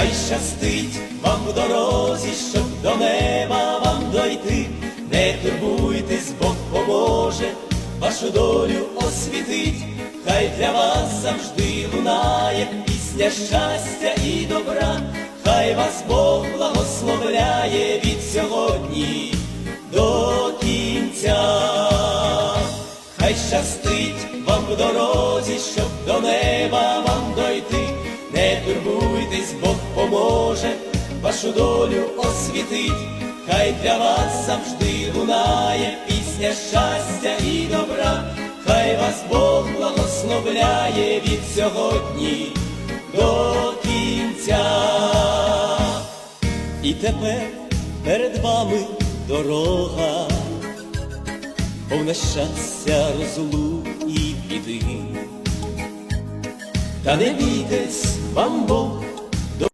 хай щастить вам в дорозі, щоб до неба вам дойти. Не турбуйтесь, Бог поможе, вашу долю освітить, хай для вас завжди лунає пісня щастя і добра, хай вас Бог благословляє від сьогодні до кінця. Хай щастить вам в дорозі, щоб до неба вам дойти. Не турбуйтесь, Бог поможе, вашу долю освітить. Хай для вас завжди лунає пісня щастя і добра. Хай вас Бог благословляє від сьогодні до кінця. І тепер перед вами дорога повне щастя, розлук і біди. Та не бійтесь, вам Бог